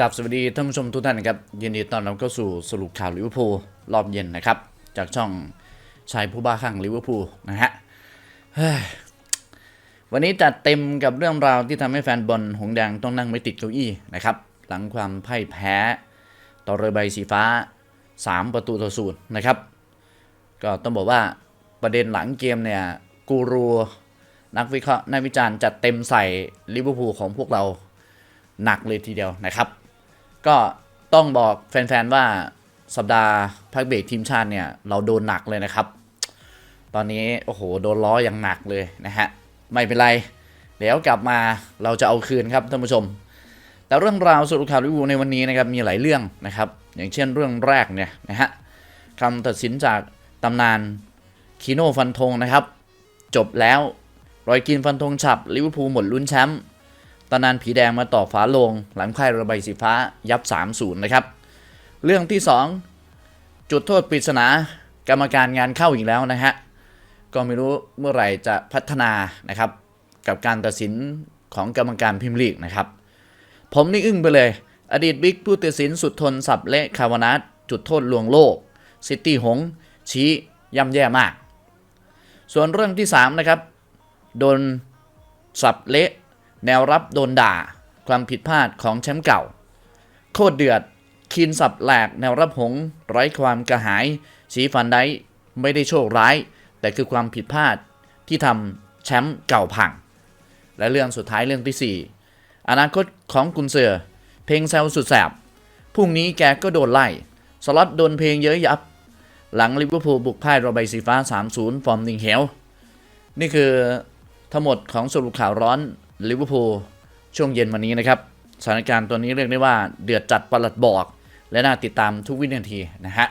กับสวัสดีท่านผู้ชมทุกท่านนะครับยินดีต้อนรับเข้าสู่สรุปข่าวลิเวอร์พูลรอบเย็นนะครับ จากช่องชายผู้บ้าคลั่งลิเวอร์พูลนะฮะวันนี้จัดเต็มกับเรื่องราวที่ทำให้แฟนบอลหงแดงต้องนั่งไม่ติดเก้าอี้นะครับ หลังความพ่ายแพ้ต่อเรือใบสีฟ้า 3 ประตูต่อศูนย์นะครับ ก็ต้องบอกว่าประเด็นหลังเกมเนี่ยกูรูนักวิเคราะห์นักวิจารณ์จัดเต็มใส่ลิเวอร์พูลของพวกเราหนักเลยทีเดียวนะครับ ก็ต้องบอกแฟนๆว่าสัปดาห์พักเบรกทีมชาติเนี่ยเราโดนหนักเลยนะครับ ตอนนี้โอ้โหโดนล้ออย่างหนักเลยนะฮะไม่เป็นไรเดี๋ยวกลับมาเราจะเอาคืนครับท่านผู้ชม แต่เรื่องราวสรุปข่าวลิเวอร์พูลในวันนี้นะครับมีหลายเรื่องนะครับ อย่างเช่นเรื่องแรกเนี่ยนะฮะคำตัดสินจากตำนานคีโนฟันธงนะครับ จบแล้วรอยกินฟันธงฉับลิเวอร์พูลหมดลุ้นแชมป์ ตำนานผีแดงมาต่อฝาโลง หลังพ่ายระบายสีฟ้ายับ 3-0 นะครับ เรื่องที่ 2 จุดโทษปริศนากรรมการงานเข้าอีกแล้วนะฮะ ก็ไม่รู้เมื่อไหร่จะพัฒนานะครับ กับการตัดสินของกรรมการพิมพ์ลีกนะครับ ผมนี่อึ้งไปเลย อดีตบิ๊กผู้ตัดสินสุดทนสับเละคาวานัสจุดโทษลวงโลก ซิตี้หง ชี้ย่ำแย่มาก ส่วนเรื่องที่ 3 นะครับ โดนสับเละ แนวรับโดนด่า ความผิดพลาดของแชมป์เก่า โคตรเดือดคีนสับแหลกแนวรับหงส์ไร้ความกระหาย สีฟันได้ไม่ได้โชคร้าย แต่คือความผิดพลาดที่ทำแชมป์เก่าพัง และเรื่องสุดท้ายเรื่องที่ 4 อนาคตของกุนเซอร์เพลงแซวสุดแสบพรุ่งนี้แกก็โดนไล่ สล็อตโดนเพลงเยอะยับ หลังลิเวอร์พูลบุกพ่ายรอใบสีฟ้า 3-0 ฟอร์มนิงเฮลนี่คือทั้งหมดของสรุปข่าวร้อน ลิเวอร์พูลช่วงเย็นวันนี้นะครับสถานการณ์ตัวนี้เรียกได้ว่าเดือดจัดประหลัดบอก และน่าติดตามทุกวินาทีนะฮะ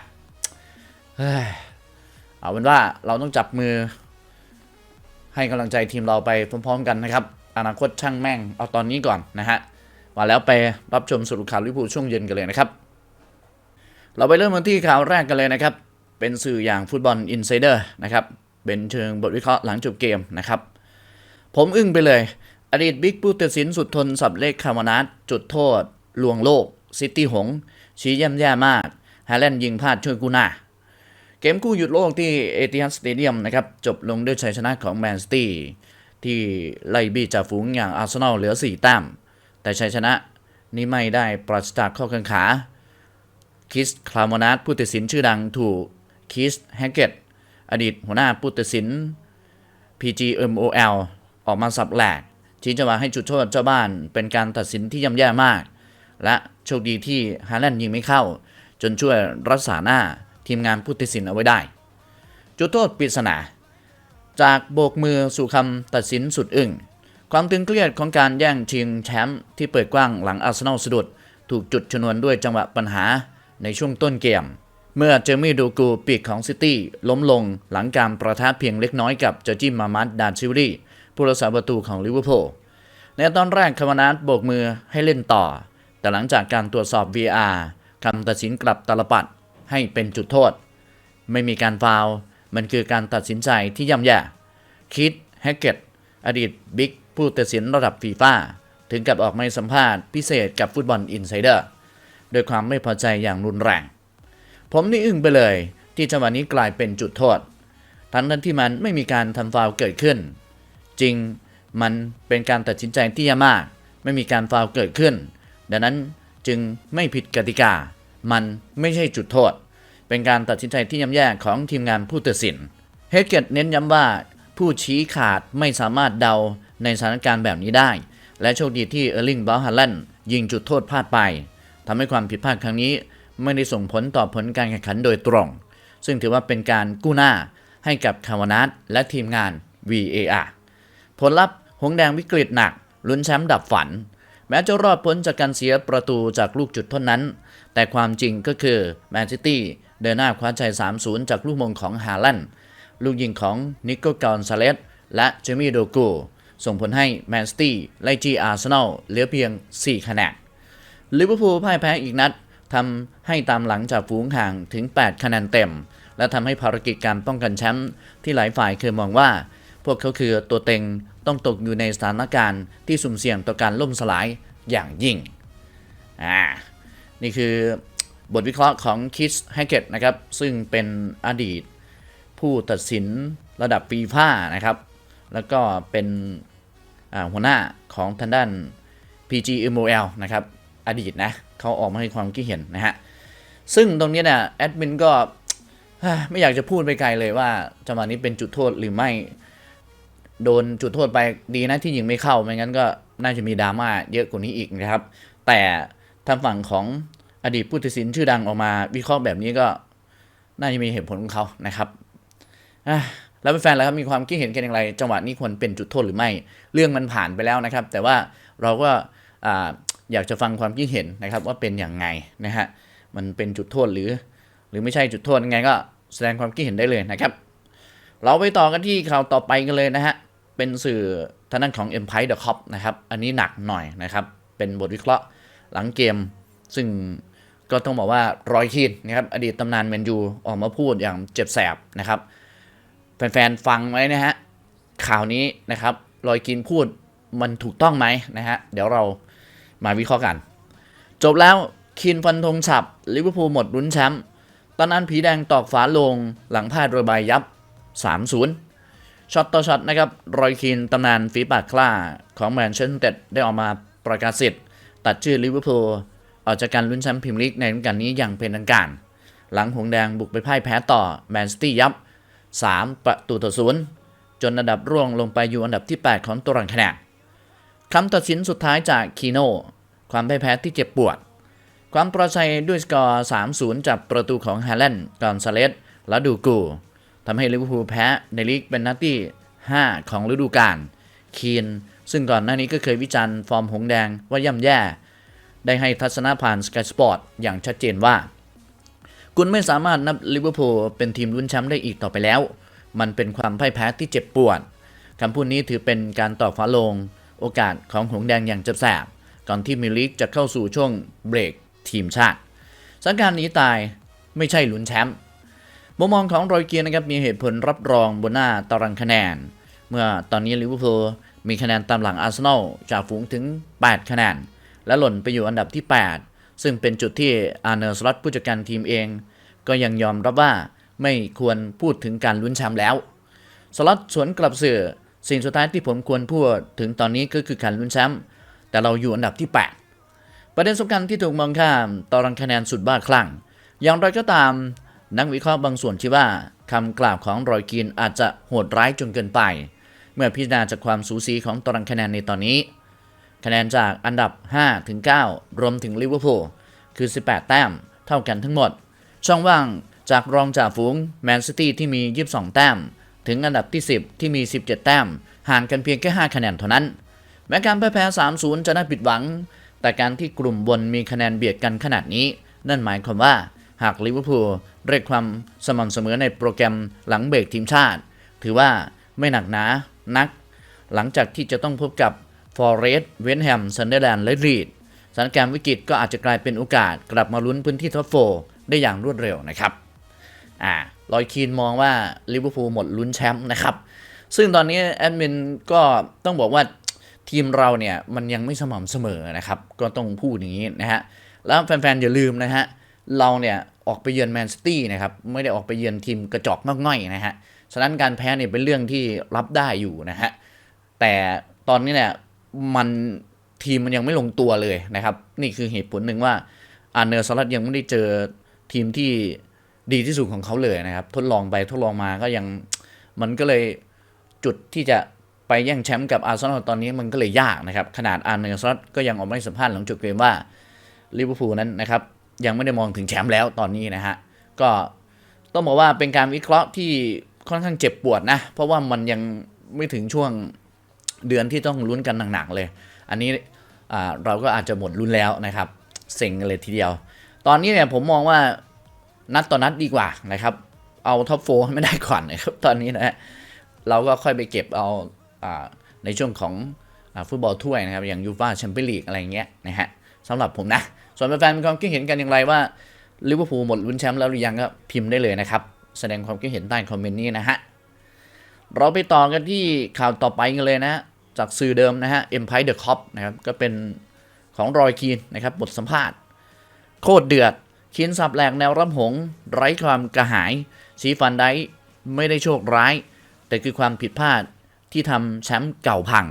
เอาเป็นว่าเราต้องจับมือ ให้กำลังใจทีมเราไปพร้อมๆกันนะครับ อนาคตช่างแม่งเอาตอนนี้ก่อนนะฮะมาแล้วไปรับชมสรุปข่าวลิเวอร์พูลช่วงเย็นกันเลยนะครับ เราไปเริ่มกันที่ข่าวแรกกันเลยนะครับ เป็นสื่ออย่างฟุตบอลอินไซเดอร์นะครับเป็นเชิงบทวิเคราะห์หลังจบเกมนะครับ ผมอึ้งไปเลย อดีตบิ๊กผู้ตัดสินสุดทนสับเลขคาวานัสจุดโทษ ลวงโลก ซิตี้หง ชี้ย่ำแย่มากฮาแลนด์ยิงพลาดช่วยกูนาเกมคู่หยุดโลกที่เอติฮัดสเตเดียมนะครับจบลงด้วยชัยชนะของแมนซิตี้ที่ไล่บี้จ่าฝูงอย่างอาร์เซนอลเหลือ 4 แต้ม แต่ชัยชนะนี้ไม่ได้ปราศจากข้อกังขาคิสคลามอนัสผู้ตัดสินชื่อดังถูกคิสแฮกเกตอดีตหัวหน้าผู้ตัดสิน PGMOL ออกมาสับแหลก ชี้จังหวะให้จุดโทษเจ้าบ้านเป็นการตัดสินที่ย่ำแย่มาก และโชคดีที่ฮาแลนด์ยิงไม่เข้า จนช่วยรักษาหน้าทีมงานผู้ตัดสินเอาไว้ได้ จุดโทษปริศนาจากโบกมือสู่คำตัดสินสุดอึ้งความตึงเครียดของการแย่งชิงแชมป์ที่เปิดกว้างหลังอาร์เซนอลสะดุด ถูกจุดชนวนด้วยจังหวะปัญหาในช่วงต้นเกม เมื่อเจมี่ดูกูปีกของซิตี้ล้มลงหลังการประทะเพียงเล็กน้อยกับเจอจิมมามัดดานชิวรี ผู้รักษาประตูของลิเวอร์พูลในตอนแรกคาวานัสโบกมือให้เล่นต่อ แต่หลังจากการตรวจสอบ VR คำตัดสินกลับตาลปัดให้เป็นจุดโทษ ไม่มีการฟาวมันคือการตัดสินใจที่ย่ำแย่คิดแฮกเกตอดีตบิ๊กผู้ตัดสินระดับฟีฟ่าถึงกับออกมาสัมภาษณ์พิเศษกับฟุตบอลอินไซเดอร์โดยความไม่พอใจอย่างรุนแรง ผมนี่อึ้งไปเลยที่จังหวะนี้กลายเป็นจุดโทษ ทั้งนั้นที่มันไม่มีการทำฟาวเกิดขึ้น จริง มันเป็นการตัดสินใจที่แย่มาก ไม่มีการฟาวเกิดขึ้น ดังนั้นจึงไม่ผิดกติกา มันไม่ใช่จุดโทษ เป็นการตัดสินใจที่ย่ำแย่ของทีมงานผู้ตัดสิน เฮดเกตเน้นย้ำว่า ผู้ชี้ขาดไม่สามารถเดาในสถานการณ์แบบนี้ได้ และโชคดีที่เออร์ลิงบาฮาแลนด์ยิงจุดโทษพลาดไปทำให้ความผิดพลาดครั้งนี้ ไม่ได้ส่งผลต่อผลการแข่งขันโดยตรง ซึ่งถือว่าเป็นการกู้หน้าให้กับคาวานัสและทีมงาน VAR ผลลัพธ์หงแดงวิกฤตหนัก ลุ้นแชมป์ดับฝัน แม้จะรอดพ้นจากการเสียประตูจากลูกจุดโทษนั้น แต่ความจริงก็คือแมนซิตี้เดินหน้าคว้าชัย 3-0 จากลูกมงของฮาแลนลูกยิงของนิโกกอนซาเลสและเจมี่โดกูส่งผลให้แมนซิตี้ไล่จีอาร์เซนอลเหลือเพียง 4 คะแนนลิเวอร์พูลพ่ายแพ้อีกนัดทำให้ตามหลังจากฝูงห่างถึง 8 คะแนนเต็ม และทำให้ภารกิจการป้องกันแชมป์ที่หลายฝ่ายเคยมองว่า พวกเขาคือตัวเต็งต้องตกอยู่ในสถานการณ์ที่สุ่มเสี่ยงต่อการล่มสลายอย่างยิ่ง อ่า นี่คือบทวิเคราะห์ของคิสแฮกเกตนะครับ ซึ่งเป็นอดีต ผู้ตัดสินระดับฟีฟ่านะครับ แล้วก็เป็นหัวหน้าของทางด้าน PGMOL นะครับ อดีตนะเขาออกมาให้ความคิดเห็นนะฮะ ซึ่งตรงนี้เนี่ยแอดมินก็ไม่อยากจะพูดไปไกลเลยว่าจังหวะนี้เป็นจุดโทษหรือไม่ โดนจุดโทษไปดีนะที่ยิงไม่เข้าไม่งั้นก็น่าจะมีดราม่าเยอะกว่านี้อีกนะครับ แต่ทางฝั่งของอดีตผู้ตัดสินชื่อดังออกมา วิเคราะห์แบบนี้ก็น่าจะมีเหตุผลของเขานะครับแล้วแฟนๆแล้วครับมีความคิดเห็นกันอย่างไร จังหวะนี้ควรเป็นจุดโทษหรือไม่ เรื่องมันผ่านไปแล้วนะครับ แต่ว่าเราก็อยากจะฟังความคิดเห็นนะครับว่าเป็นอย่างไงนะฮะมันเป็นจุดโทษหรือ หรือไม่ใช่จุดโทษยังไงก็แสดงความคิดเห็นได้เลยนะครับ เราไปต่อกันที่ข่าวต่อไปกันเลยนะฮะ เป็นสื่อทางด้านของ Empire The Cop นะครับ อันนี้หนักหน่อยนะครับ เป็นบทวิเคราะห์หลังเกม ซึ่งก็ต้องบอกว่ารอยคีนนะครับอดีตตำนานแมนยูออกมาพูดอย่างเจ็บแสบนะครับ แฟนๆ ฟังไว้นะฮะ ข่าวนี้นะครับรอยกินพูดมันถูกต้องไหมนะฮะ เดี๋ยวเรามาวิเคราะห์กัน จบแล้วคินฟันธงฉับลิเวอร์พูลหมดลุ้นแชมป์ตอนนั้นผีแดงตอกฝาโลงหลังพลาดโรยบายยับ 3-0 ช็อตต่อช็อตนะครับรอยคีนตำนานฝีปากกล้าของแมนเชสเตอร์ได้ออกมาประกาศสิทธิ์ตัดชื่อลิเวอร์พูลออกจากการลุ้นแชมป์พรีเมียร์ลีกในฤดูกาลนี้อย่างเป็นทางการ หลังหงแดงบุกไปพ่ายแพ้ต่อแมนซิตี้ยับ 3 ประตูต่อศูนย์จนอันดับร่วงลงไปอยู่อันดับที่ 8 ของตารางคะแนนคำตัดสินสุดท้ายจากคีโนความพ่ายแพ้ที่เจ็บปวด ความปลอดภัยด้วยสกอร์ 3-0 จากประตูของฮาแลนด์กอนซาเลสและดูกู ทำให้ลิเวอร์พูลแพ้ในลีกเป็นนัดที่ 5 ของฤดูกาล คีน ซึ่งก่อนหน้านี้ก็เคยวิจารณ์ฟอร์มหงแดงว่าย่ำแย่ ได้ให้ทัศนะผ่านสกายสปอร์ตอย่างชัดเจนว่า คุณไม่สามารถนับลิเวอร์พูลเป็นทีมลุ้นแชมป์ได้อีกต่อไปแล้ว มันเป็นความพ่ายแพ้ที่เจ็บปวดคำพูดนี้ถือเป็นการตอกฟ้าลง โอกาสของหงแดงอย่างจ็บแสบก่อนที่มิลลิกจะเข้าสู่ช่วงเบรกทีมชาติสถานการณ์นี้ตายไม่ใช่ลุ้นแชมป์ มุมมองของรอยเกียร์นะครับมีเหตุผลรับรองบนหน้าตารางคะแนน เมื่อตอนนี้ลิเวอร์พูลมีคะแนนตามหลังอาร์เซนอลจากฝูงถึง 8 คะแนน และหล่นไปอยู่อันดับที่ 8 ซึ่งเป็นจุดที่อาร์เนอร์สล็อตผู้จัดการทีมเอง ก็ยังยอมรับว่าไม่ควรพูดถึงการลุ้นแชมป์แล้ว สล็อตสวนกลับสื่อสิ่งสุดท้ายที่ผมควรพูดถึงตอนนี้ก็คือการลุ้นแชมป์แต่เราอยู่อันดับที่ 8 ประเด็นสำคัญที่ถูกมองข้ามตารางคะแนนสุดบ้าคลั่งอย่างไรก็ตาม นักวิเคราะห์บางส่วนคิดว่าคำกล่าวของรอยกีนอาจจะโหดร้ายจนเกินไป เมื่อพิจารณาจากความสูสีของตารางคะแนนในตอนนี้ คะแนนจากอันดับ 5 ถึง 9 รวมถึงลิเวอร์พูลคือ 18 แต้ม เท่ากันทั้งหมด ช่องว่างจากรองจ่าฝูงแมนซิตี้ที่มี 22 แต้ม ถึงอันดับที่ 10 ที่มี 17 แต้ม ห่างกันเพียงแค่ 5 คะแนนเท่านั้น แม้การพ่ายแพ้ 3-0 จะน่าผิดหวัง แต่การที่กลุ่มบนมีคะแนนเบียดกันขนาดนี้ นั่นหมายความว่า หากลิเวอร์พูลเรียกความสม่ำเสมอในโปรแกรมหลังเบรกทีมชาติ ถือว่าไม่หนักหนานัก หลังจากที่จะต้องพบกับฟอร์เรสต์เวนแฮมซันเดอร์แลนด์และรีดสถานการณ์วิกฤตก็อาจจะกลายเป็นโอกาสกลับมาลุ้นพื้นที่ท็อปโฟร์ได้อย่างรวดเร็วนะครับอ่าลอยคีนมองว่าลิเวอร์พูลหมดลุ้นแชมป์นะครับ ซึ่งตอนนี้แอดมินก็ต้องบอกว่าทีมเราเนี่ยมันยังไม่สม่ำเสมอนะครับ ก็ต้องพูดอย่างนี้นะฮะ แล้วแฟนๆอย่าลืมนะฮะ เราเนี่ยออกไปเยือนแมนซิตี้นะครับไม่ได้ออกไปเยือนทีมกระจอกมากง่อยนะฮะฉะนั้นการแพ้เนี่ยเป็นเรื่องที่รับได้อยู่นะฮะแต่ตอนนี้เนี่ยมันทีมมันยังไม่ลงตัวเลยนะครับ นี่คือเหตุผลหนึ่งว่าอาร์เนอร์สลัดยังไม่ได้เจอทีมที่ดีที่สุดของเขาเลยนะครับ ทดลองไปทดลองมาก็ยังมันก็เลยจุดที่จะไปแย่งแชมป์กับอาร์เซนอลตอนนี้มันก็เลยยากนะครับ ขนาดอาร์เนอร์สลัดก็ยังออกมาให้สัมภาษณ์หลังจบเกมว่าลิเวอร์พูลนั้นนะครับ ยังไม่ได้มองถึงแชมป์แล้วตอนนี้นะฮะ ก็ต้องบอกว่าเป็นการวิเคราะห์ที่ค่อนข้างเจ็บปวดนะ เพราะว่ามันยังไม่ถึงช่วงเดือนที่ต้องลุ้นกันหนักๆเลย อันนี้เราก็อาจจะหมดลุ้นแล้วนะครับ เซ็งเลยทีเดียว ตอนนี้เนี่ยผมมองว่านัดต่อนัดดีกว่านะครับ เอาท็อปโฟไม่ได้ก่อนนะครับตอนนี้นะฮะเราก็ค่อยไปเก็บเอาอในช่วงของอฟุตบอลถ้วยนะครับ อย่างยูฟาแชมเปี้ยนลีกอะไรเงี้ยนะฮะสำหรับผมนะ ส่วนแฟนๆมีความคิดเห็นกันอย่างไรว่าลิเวอร์พูลหมดลุ้นแชมป์แล้วหรือยังก็พิมพ์ได้เลยนะครับ แสดงความคิดเห็นใต้คอมเมนต์นี้นะฮะ เราไปต่อกันที่ข่าวต่อไปกันเลยนะฮะจากสื่อเดิมนะฮะ Empire The Cop นะครับ ก็เป็นของรอยคีนนะครับ บทสัมภาษณ์ โคตรเดือด คีนสับแหลกแนวรับหง ไร้ความกระหาย สีฟันได้ไม่ได้โชคร้าย แต่คือความผิดพลาดที่ทำแชมป์เก่าพัง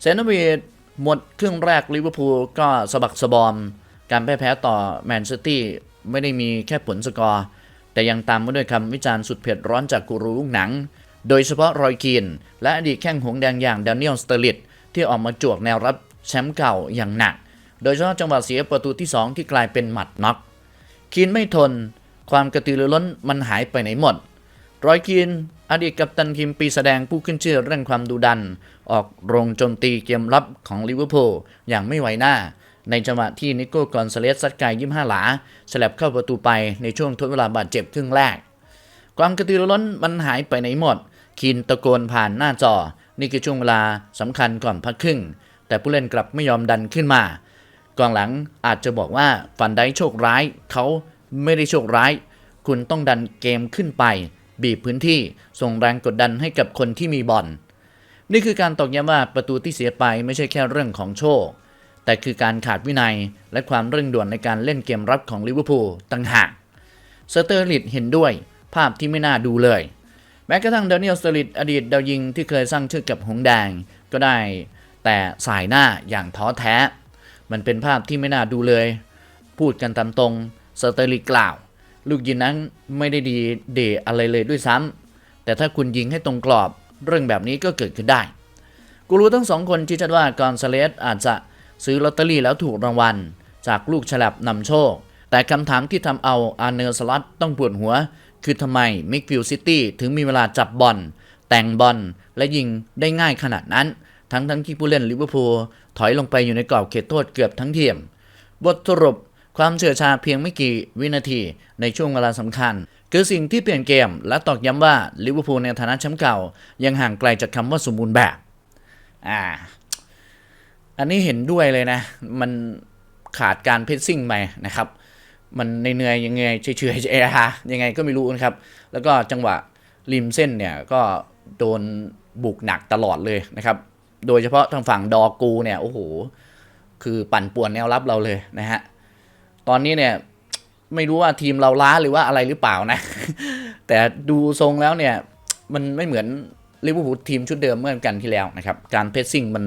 เซนต์วีดหมดครึ่งแรกลิเวอร์พูลก็สะบักสะบอม การแพ้แพ้ต่อแมนซิตี้ไม่ได้มีแค่ผลสกอร์ แต่ยังตามมาด้วยคำวิจารณ์สุดเผ็ดร้อนจากกูรูลูกหนัง โดยเฉพาะรอยคีนและอดีตแข้งหงแดงอย่างแดเนียลสเตอร์ลิตที่ออกมาจวกแนวรับแชมป์เก่าอย่างหนัก โดยเฉพาะจังหวะเสียประตูที่ 2 ที่กลายเป็นหมัดน็อกคีนไม่ทน ความกระตือรือร้นมันหายไปไหนหมด รอยคีนอดีตกัปตันทีมปีแสดงผู้ขึ้นชื่อเรื่องความดุดัน ออกโรงโจมตีเกมรับของลิเวอร์พูลอย่างไม่ไหวหน้า ในจังหวะที่นิโก้กอนซาเลสซัดไกยี่ห้าหลาฉลับเข้าประตูไปในช่วงทดเวลาบาดเจ็บครึ่งแรก ความกระตือรือร้นมันหายไปไหนหมดคีนตะโกนผ่านหน้าจอ นี่คือช่วงเวลาสำคัญก่อนพักครึ่ง แต่ผู้เล่นกลับไม่ยอมดันขึ้นมากองหลังอาจจะบอกว่าฟันได้โชคร้ายเขาไม่ได้โชคร้าย คุณต้องดันเกมขึ้นไป บีบพื้นที่ส่งแรงกดดันให้กับคนที่มีบอลนี่คือการตอกย้ำว่าประตูที่เสียไปไม่ใช่แค่เรื่องของโชค แต่คือการขาดวินัยและความเร่งด่วนในการเล่นเกมรับของลิเวอร์พูลต่างหากสเตอร์ลิตเห็นด้วยภาพที่ไม่น่าดูเลย แม้กระทั่งเดนิเอลสเตอร์ลิตอดีตดาวยิงที่เคยสร้างชื่อกับหงสแดงก็ได้ แต่สายหน้าอย่างท้อแท้ มันเป็นภาพที่ไม่น่าดูเลย พูดกันตามตรงสเตอร์ลิตกล่าว ลูกยิงนั้นไม่ได้ดีเดอะไรเลยด้วยซ้ำแต่ถ้าคุณยิงให้ตรงกรอบเรื่องแบบนี้ก็เกิดขึ้นได้ กูรู้ทั้งสองคนชี้ชัดว่า กอนซาเลสอาจจะ ซื้อลอตเตอรี่แล้วถูกรางวัล จากลูกฉลับนำโชค แต่คำถามที่ทำเอาอาร์เนอร์สลัตต้องปวดหัว คือทำไมมิกฟิลซิตี้ถึงมีเวลาจับบอลแต่งบอลและยิงได้ง่ายขนาดนั้น ทั้งทั้งที่ผู้เล่นลิเวอร์พูลถอยลงไปอยู่ในกรอบเขตโทษเกือบทั้งทีมบทสรุปความเฉื่อยชาเพียงไม่กี่วินาทีในช่วงเวลาสำคัญ คือสิ่งที่เปลี่ยนเกมและตอกย้ำว่าลิเวอร์พูลในฐานะแชมป์เก่า ยังห่างไกลจากคำว่าสมบูรณ์แบบ อ่า อันนี้เห็นด้วยเลยนะ มันขาดการเพชซิ่งไปนะครับ มันเหนื่อยยังไงเฉยๆเอฮะยังไงก็ไม่รู้นะครับ แล้วก็จังหวะริมเส้นเนี่ยก็โดนบุกหนักตลอดเลยนะครับ โดยเฉพาะทางฝั่งดอกูเนี่ยโอ้โห คือปั่นป่วนแนวรับเราเลยนะฮะ ตอนนี้เนี่ยไม่รู้ว่าทีมเราล้าหรือว่าอะไรหรือเปล่านะ แต่ดูทรงแล้วเนี่ยมันไม่เหมือนลิเวอร์พูลทีมชุดเดิมเมื่อกันที่แล้วนะครับ การเพสซิ่งมัน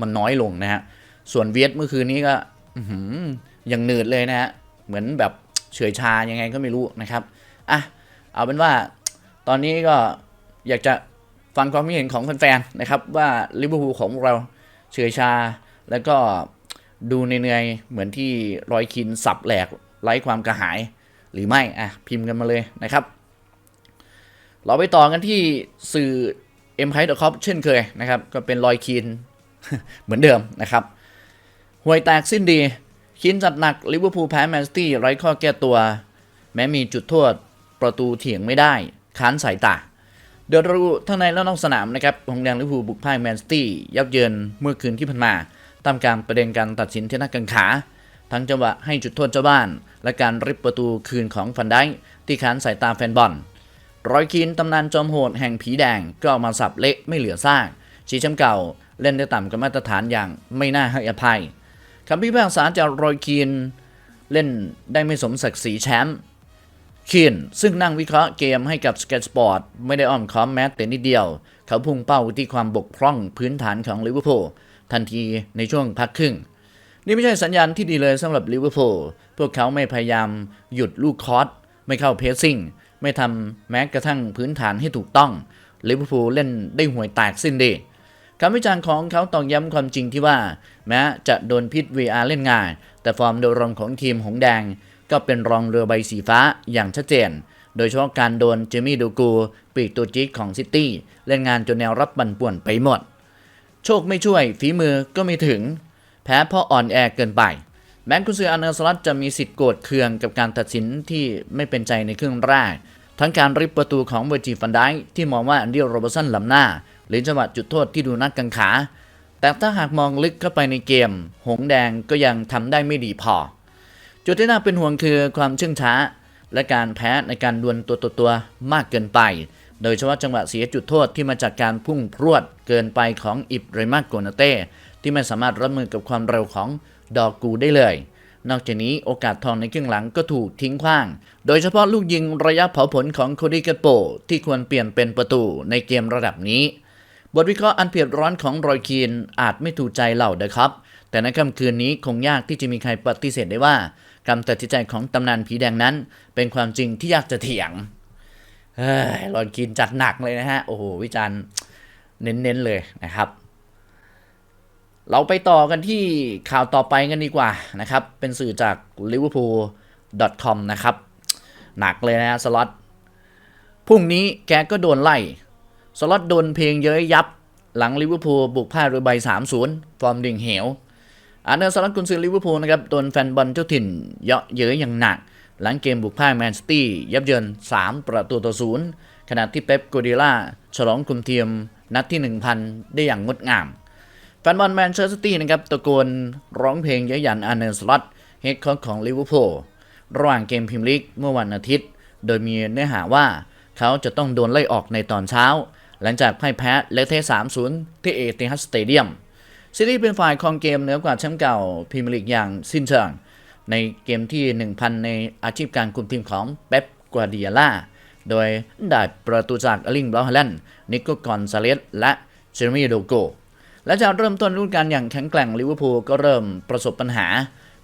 มันน้อยลงนะฮะ ส่วนเวียดเมื่อคืนนี้ก็อยังหนืดเลยนะฮะ เหมือนแบบเฉยชายังไงก็ไม่รู้นะครับ อะ เอาเป็นว่าตอนนี้ก็อยากจะฟังความคิดเห็นของแฟนๆนะครับ ว่าลิเวอร์พูลของเราเฉยชาแล้วก็ดูเหนื่อยเหมือนที่รอยคินสับแหลกไร้ความกระหายหรือไม่อะพิมพ์กันมาเลยนะครับ เราไปต่อกันที่สื่อเอ็มไคด์คอปเช่นเคยนะครับ ก็เป็นรอยคีน เหมือนเดิมนะครับห่วยแตกสิ้นดีคินจัดหนักลิเวอร์พูลแพ้แมนซิตี้ไร้ข้อแก้ตัว แม้มีจุดโทษประตูเถียงไม่ได้ ค้านสายตา เดี๋ยวราดูทั้งในและนอกสนามนะครับหงแดงลิเวอร์พูลบุกพ่ายแมนซิตี้ยับเยินเมื่อคืนที่ผ่านมาตามการประเด็นการตัดสินที่นักกังขา ทั้งจังหวะให้จุดโทษเจ้าบ้าน และการริบประตูคืนของฟันได้ที่ค้านสายตาแฟนบอลรอยคีนตำนานจอมโหดแห่งผีแดงก็ออกมาสับเละไม่เหลือซาก ชีแชมป์เก่าเล่นได้ต่ำกว่ามาตรฐานอย่างไม่น่าให้อภัยคำพิพากษาจากรอยคีนเล่นได้ไม่สมศักดิ์ศรีแชมป์คีนซึ่งนั่งวิเคราะห์เกมให้กับสเก็ตสปอร์ตไม่ได้อ้อมค้อมแม้แต่นิดเดียว เขาพุ่งเป้าที่ความบกพร่องพื้นฐานของลิเวอร์พูลทันทีในช่วงพักครึ่ง นี่ไม่ใช่สัญญาณที่ดีเลยสำหรับลิเวอร์พูลพวกเขาไม่พยายามหยุดลูกคอร์สไม่เข้าเพสซิ่งไม่ทำแม้กระทั่งพื้นฐานให้ถูกต้องลิเวอร์พูลเล่นได้ห่วยแตกสิ้นดี คำวิจารณ์ของเขาตอกย้ำความจริงที่ว่า แม้จะโดนพิษ VR เล่นงายแต่ฟอร์มโดยรวมของทีมหงแดง ก็เป็นรองเรือใบสีฟ้าอย่างชัดเจน โดยเฉพาะการโดนเจมี่ดูกู ปีกตัวจิ๊กของซิตี้เล่นงานจนแนวรับบันป่วนไปหมด โชคไม่ช่วยฝีมือก็ไม่ถึง แพ้เพราะอ่อนแอเกินไป แม้กุนซืออาร์เนอร์สลัตจะมีสิทธิ์โกรธเคืองกับการตัดสินที่ไม่เป็นใจในครึ่งแรกทั้งการริบประตูของเวอร์จิฟันได์ที่มองว่าอันเดียโรเบอร์สันล้ำหน้า หรือจังหวะจุดโทษที่ดูนักกังขา แต่ถ้าหากมองลึกเข้าไปในเกม หงแดงก็ยังทำได้ไม่ดีพอ จุดที่น่าเป็นห่วงคือความเชื่องช้า และการแพ้ในการดวลตัวต่อตัวมากเกินไป โดยเฉพาะจังหวะเสียจุดโทษที่มาจากการพุ่งพรวดเกินไปของอิบเรมาโกนาเต้ที่ไม่สามารถรับมือกับความเร็วของดอกกูได้เลย นอกจากนี้โอกาสทองในครึ่งหลังก็ถูกทิ้งขว้าง โดยเฉพาะลูกยิงระยะเผาผลของโคดี้กาโปที่ควรเปลี่ยนเป็นประตูในเกมระดับนี้ บทวิเคราะห์อันเผ็ดร้อนของรอยคีนอาจไม่ถูกใจเหล่าเดอะครับ แต่ในค่ำคืนนี้คงยากที่จะมีใครปฏิเสธได้ว่าการตัดสินใจของตำนานผีแดงนั้น เป็นความจริงที่ยากจะเถียงเฮ้ยรอนคีนจัดหนักเลยนะฮะ โอ้โห วิจารณ์เน้นๆเลยนะครับ เราไปต่อกันที่ข่าวต่อไปกันดีกว่านะครับ เป็นสื่อจาก liverpool.com นะครับ หนักเลยนะฮะสล็อตพรุ่งนี้แกก็โดนไล่ สล็อตโดนเพลงเย้ยยับ หลังลิเวอร์พูลบุกพ่ายเรือใบ 3-0 ฟอร์มดิ่งเหวอาร์เนอร์สล็อตกุนซือลิเวอร์พูลนะครับโดนแฟนบอลเจ้าถิ่นเยาะเย้ยอย่างหนัก หลังเกมบุกพ่ายแมนซิตี้ยับเยิน 3 ประตูต่อศูนย์ขณะที่เป๊ปกูดิล่าฉลองคุมเทียมนัดที่ 1,000 ได้อย่างงดงาม แฟนบอลแมนเชสเตอร์ซิตี้นะครับตะโกนร้องเพลงเย้ยหยันอาร์เนอร์สล็อตเฮดค้ชของลิเวอร์พูลระหว่างเกมพรีเมียร์ลีกเมื่อวันอาทิตย์ โดยมีเนื้อหาว่าเขาจะต้องโดนไล่ออกในตอนเช้า หลังจากพ่ายแพ้และเท3-0ที่เอติฮัดสเตเดียมซิตี้เป็นฝ่ายครองเกมเหนือกว่าแชมป์เก่าพรีเมียร์ลีกอย่างสิ้นเชิงในเกมที่ 1,000 ในอาชีพการคุมทีมของเป๊ปกวาร์ดิโอล่า โดยได้ประตูจากอลิงบลอฮแลนด์นิโกกอนซาเลสและเจอร์มีโดโก และจากเริ่มต้นฤดูกาลอย่างแข็งแกร่งลิเวอร์พูลก็เริ่มประสบปัญหา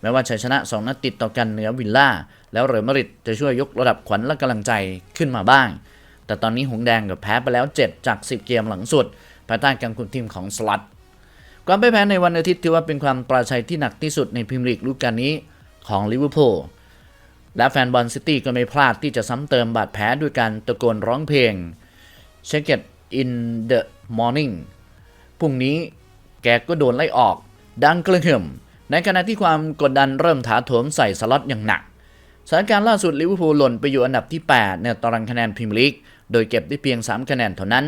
แม้ว่าชัยชนะ 2 นัดติดต่อกันเหนือวิลล่า แล้วเรอัลมาดริดจะช่วยยกระดับขวัญและกำลังใจขึ้นมาบ้าง แต่ตอนนี้หงแดงก็แพ้ไปแล้ว 7 จาก 10 เกมหลังสุด ภายใต้การคุมทีมของสลัดความพ่แพ้ในวันอาทิตย์ถือว่าเป็นความปราชัยที่หนักที่สุดในพรีเมียร์ลีกฤดูกาลนี้ของลิเวอร์พูลและแฟนบอลซิตี้ก็ไม่พลาดที่จะซ้ำเติมบาดแผลด้วยการตะโกนร้องเพลง Check it in the morning พรุ่งนี้แกก็โดนไล่ออก ดังกระหึ่มในขณะที่ความกดดันเริ่มถาโถมใส่สล็อตอย่างหนัก สถานการณ์ล่าสุดลิเวอร์พูลหล่นไปอยู่อันดับที่ 8 ในตารางคะแนนพรีเมียร์ลีก โดยเก็บได้เพียง 3 คะแนนเท่านั้น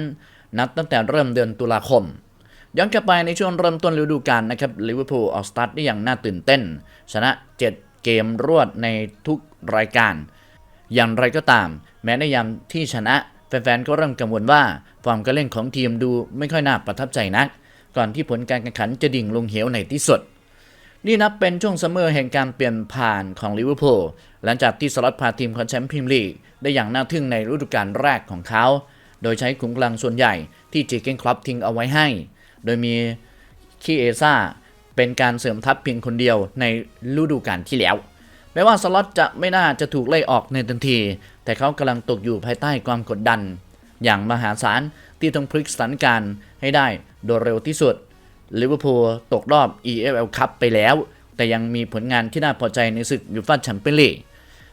นับตั้งแต่เริ่มเดือนตุลาคม ย้อนกลับไปในช่วงเริ่มต้นฤดูกาลนะครับลิเวอร์พูลออกสตาร์ทได้อย่างน่าตื่นเต้น ชนะ 7 เกมรวดในทุกรายการ อย่างไรก็ตาม แม้ในยามที่ชนะแฟนๆก็เริ่มกังวลว่าฟอร์มการเล่นของทีมดูไม่ค่อยน่าประทับใจนัก ก่อนที่ผลการแข่งขันจะดิ่งลงเหวในที่สุด นี่นับเป็นช่วงซัมเมอร์แห่งการเปลี่ยนผ่านของลิเวอร์พูลหลังจากที่สล็อตพาทีมคว้าแชมป์พรีเมียร์ลีกได้อย่างน่าทึ่งในฤดูกาลแรกของเขา โดยใช้ขุมกำลังส่วนใหญ่ที่เจเกนคลับทิ้งเอาไว้ให้ โดยมีคีเอซ่าเป็นการเสริมทัพเพียงคนเดียวในฤดูกาลที่แล้ว แม้ว่าสล็อตจะไม่น่าจะถูกไล่ออกในทันที แต่เขากำลังตกอยู่ภายใต้ความกดดัน อย่างมหาศาลที่ต้องพลิกสถานการณ์ให้ได้โดยเร็วที่สุด ลิเวอร์พูลตกรอบ EFL คัพไปแล้ว แต่ยังมีผลงานที่น่าพอใจในศึกยูฟ่าแชมเปี้ยนลีก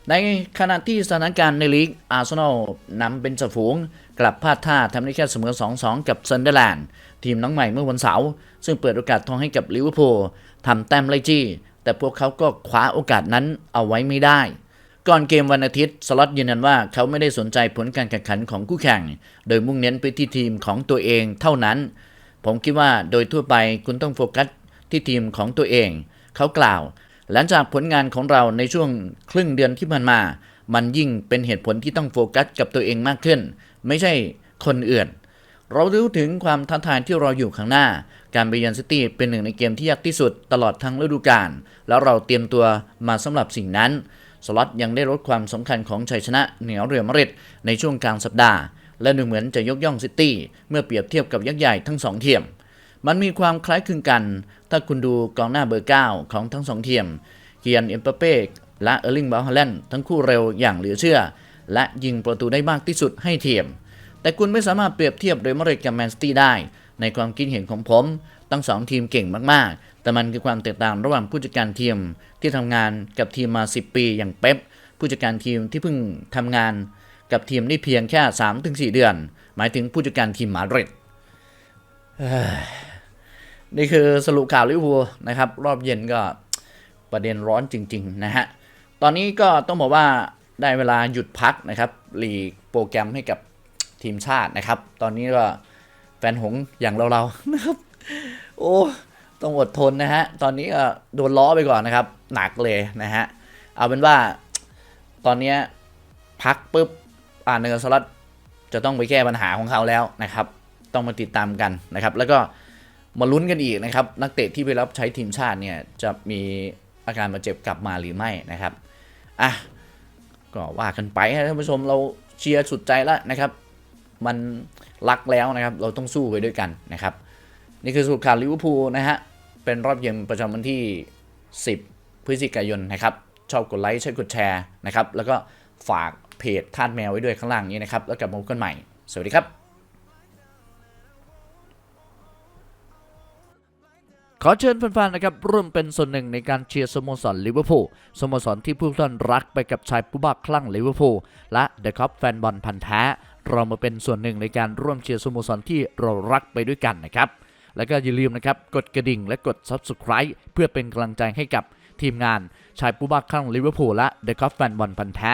ในขณะที่สถานการณ์ในลีกอาร์เซนอลนำเป็นจ่ฝูง กลับพลาดท่าทำได้แค่เสมอ 2-2 กับซันเดอร์แลนด์ทีมน้องใหม่เมื่อวันเสาร์ซึ่งเปิดโอกาสทองให้กับลิเวอร์พูลทำแต้มไล่จี้ แต่พวกเขาก็คว้าโอกาสนั้นเอาไว้ไม่ได้ ก่อนเกมวันอาทิตย์ สล็อตยืนยันว่าเขาไม่ได้สนใจผลการแข่งขันของคู่แข่ง โดยมุ่งเน้นไปที่ทีมของตัวเองเท่านั้น ผมคิดว่าโดยทั่วไปคุณต้องโฟกัสที่ทีมของตัวเอง เขากล่าว หลังจากผลงานของเราในช่วงครึ่งเดือนที่ผ่านมา มันยิ่งเป็นเหตุผลที่ต้องโฟกัสกับตัวเองมากขึ้น ไม่ใช่คนอื่น เรารู้ถึงความท้าทายที่เรออยู่ข้างหน้า การไปยือนซิตี้เป็นหนึ่งในเกมที่ยากที่สุดตลอดทั้งฤดูกาล แล้วเราเตรียมตัวมาสำหรับสิ่งนั้น สล็อตยังได้ลดความสำคัญของชัยชนะเหนือเรือมาริดในช่วงกลางสัปดาห์ และดูเหมือนจะยกย่องซิตี้เมื่อเปรียบเทียบกับยักษ์ใหญ่ทั้งสองทีมมันมีความคล้ายคลึงกัน ถ้าคุณดูกองหน้าเบอร์ 9 ของทั้งสองทีมเกียนเอ็มเปเป้และเออร์ลิงบาฮาแลนด์ทั้งคู่เร็วอย่างเหลือเชื่อ และยิงประตูได้มากที่สุดให้ทีมแต่คุณไม่สามารถเปรียบเทียบเรอัลมาดริดกับแมนซิตี้ได้ ในความคิดเห็นของผมทั้งสองทีมเก่งมากๆ แต่มันคือความแตกต่างระหว่างผู้จัดการทีมที่ทำงานกับทีมมา 10 ปีอย่างเป๊ปผู้จัดการทีมที่เพิ่งทำงาน กับทีมได้เพียงแค่ 3-4 เดือน หมายถึงผู้จัดการทีมมาดริดนี่คือสรุปข่าวลิเวอร์พูลนะครับ รอบเย็นก็ประเด็นร้อนจริง ๆ นะฮะ ตอนนี้ก็ต้องบอกว่าได้เวลาหยุดพักนะครับลีกโปรแกรมให้กับทีมชาตินะครับ ตอนนี้ก็แฟนหงอย่างเราๆนะครับ โอ้ ต้องอดทนนะฮะ ตอนนี้ก็โดนล้อไปก่อนนะครับ หนักเลยนะฮะ เอาเป็นว่าตอนนี้พักปุ๊บ อ่าเนอร์สล็อตจะต้องไปแก้ปัญหาของเขาแล้วนะครับ ต้องมาติดตามกันนะครับ แล้วก็มาลุ้นกันอีกนะครับ นักเตะที่ไปรับใช้ทีมชาติเนี่ยจะมีอาการบาดเจ็บกลับมาหรือไม่นะครับอะก็ว่ากันไปนะท่านผู้ชมเราเชียร์สุดใจแล้วนะครับ มันรักแล้วนะครับ เราต้องสู้ไปด้วยกันนะครับ นี่คือสรุปข่าวลิเวอร์พูลนะฮะเป็นรอบเย็นประจำวันที่ 10 พฤศจิกายนนะครับ ชอบกดไลค์ใช่กดแชร์นะครับ แล้วก็ฝาก เพจทาดแมวไว้ด้วยข้างล่างนี้นะครับ แล้วกลับมาพบกันใหม่ สวัสดีครับ ขอเชิญแฟนๆนะครับร่วมเป็นส่วนหนึ่งในการเชียร์สโมสรลิเวอร์พูลสโมสรที่ผู้ท่านรักไปกับชายผู้บ้าคลั่งลิเวอร์พูลและเดอะคัพแฟนบอลพันธ์แท้เรามาเป็นส่วนหนึ่งในการร่วมเชียร์สโมสรที่เรารักไปด้วยกันนะครับ แล้วก็อย่าลืมนะครับ กดกระดิ่งและกด Subscribe เพื่อเป็นกำลังใจให้กับทีมงานชายผู้บ้าคลั่งลิเวอร์พูลและเดอะคัพแฟนบอลพันธ์แท้